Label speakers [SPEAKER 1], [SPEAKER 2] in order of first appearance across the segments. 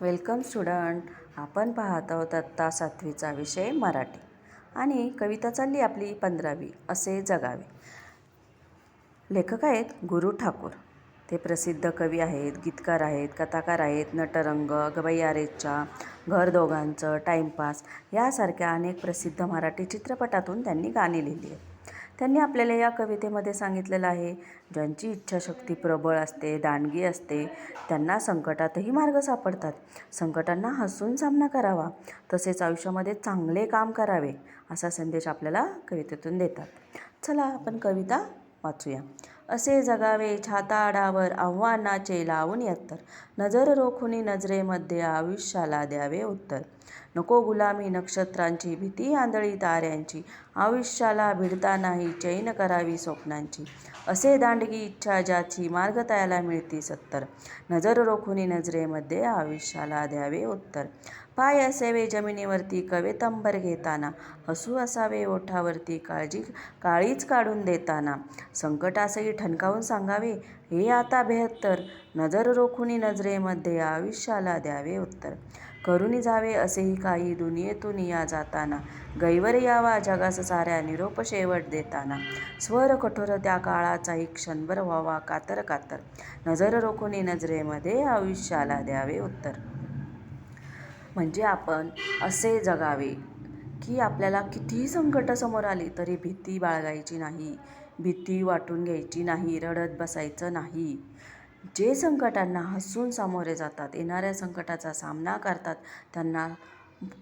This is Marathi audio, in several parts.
[SPEAKER 1] Welcome student. आपण पाहत आहोत आत्ता सातवीचा विषय मराठी. आणि कविता चालली आपली पंधरावी असे जगावे. लेखक आहेत गुरु ठाकूर. ते प्रसिद्ध कवी आहेत गीतकार आहेत कथाकार आहेत नटरंग गवैयारेच्या घर दोघांचं टाईमपास यासारख्या अनेक प्रसिद्ध मराठी चित्रपटातून त्यांनी गाणी लिहिली आहेत. त्यांनी आपल्याला या कवितेमध्ये सांगितलेलं आहे. ज्यांची इच्छाशक्ती प्रबळ असते दांडगी असते त्यांना संकटातही मार्ग सापडतात. संकटांना हसून सामना करावा. तसेच आयुष्यामध्ये चांगले काम करावे असा संदेश आपल्याला कवितेतून देतात. चला आपण कविता वाचूया. असे जगावे छाताडावर आव्हानाचे लावून यत्तर. नजर रोखुनी नजरेमध्ये आयुष्याला द्यावे उत्तर. नको गुलामी नक्षत्रांची भीती आंधळी ताऱ्यांची आयुष्याला भिडता नाही चैन करावी स्वप्नांची. असे दांडगी इच्छा ज्याची मार्गतायाला मिळती सत्तर. नजर रोखुनी नजरेमध्ये आयुष्याला द्यावे उत्तर. पाय असावे जमिनीवरती कवेतंबर घेताना. हसू असावे ओठावरती काळजी काळीच काढून देताना. संकटासही ठणकावून सांगावे हे आता बेहत्तर. नजर रोखुनी नजरेमध्ये आयुष्याला द्यावे उत्तर. करुणी जावे असेही काही दुनियेतून या जाताना गैवर यावा जगास साऱ्या निरोप शेवट देताना. स्वर कठोर त्या काळाचाही क्षणभर व्हावा कातर कातर. नजर रोखुनी नजरेमध्ये आयुष्याला द्यावे उत्तर. म्हणजे आपण असे जगावे की आपल्याला कितीही संकटं समोर आली तरी भीती बाळगायची नाही भीती वाटून घ्यायची नाही रडत बसायचं नाही. जे संकटांना हसून सामोरे जातात येणाऱ्या संकटाचा सामना करतात त्यांना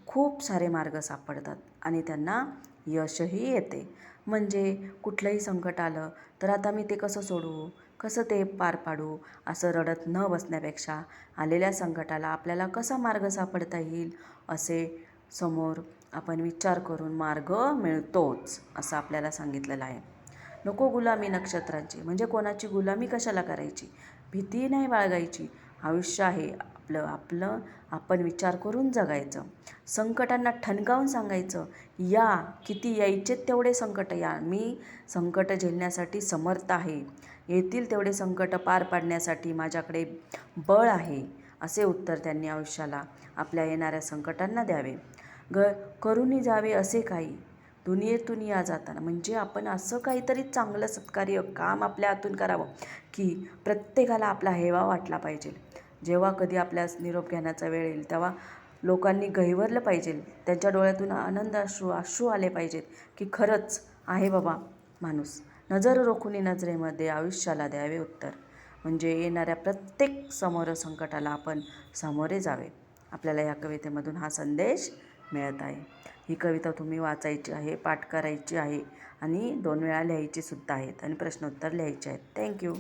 [SPEAKER 1] खूप सारे मार्ग सापडतात आणि त्यांना यशही येते. म्हणजे कुठलंही संकट आलं तर आता मी ते कसं सोडवू कसं ते पार पाडू? असं रडत न बसण्यापेक्षा आलेल्या संकटाला आपल्याला कसा मार्ग सापडता येईल? असे समोर आपण विचार करून मार्ग मिळतोच असं आपल्याला सांगितलेलं आहे. नको गुलामी नक्षत्रांची. म्हणजे कोणाची गुलामी कशाला करायची? भीती नाही बाळगायची. आयुष्य आहे आपलं आपलं आपण विचार करून जगायचं. संकटांना ठणकावून सांगायचं या किती यायचे तेवढे संकट या मी संकट झेलण्यासाठी समर्थ आहे. येतील तेवढे संकट पार पाडण्यासाठी माझ्याकडे बळ आहे असे उत्तर त्यांनी आयुष्याला आपल्या येणाऱ्या संकटांना द्यावे. ग करूनही जावे असे काही दुनियेतून या जाताना. म्हणजे आपण असं काहीतरी चांगलं सत्कार्य काम आपल्या हातून करावं की प्रत्येकाला आपला हेवा वाटला पाहिजे. जेव्हा कधी आपल्या निरोप घेण्याचा वेळ येईल तेव्हा लोकांनी गहिवरलं पाहिजे. त्यांच्या डोळ्यातून आनंद अश्रू अश्रू आले पाहिजेत की खरंच आहे बाबा माणूस. नजर रोखुनी नजरेमध्ये आयुष्याला द्यावे उत्तर. म्हणजे येणाऱ्या प्रत्येक समोर संकटाला आपण सामोरे जावे. आपल्याला या कवितेमधून हा संदेश मिळत आहे. ही कविता तुम्ही वाचायची आहे पाठ करायची आहे आणि दोन वेळा लिहायची सुद्धा आहेत आणि प्रश्नोत्तर लिहायचे आहेत. थँक्यू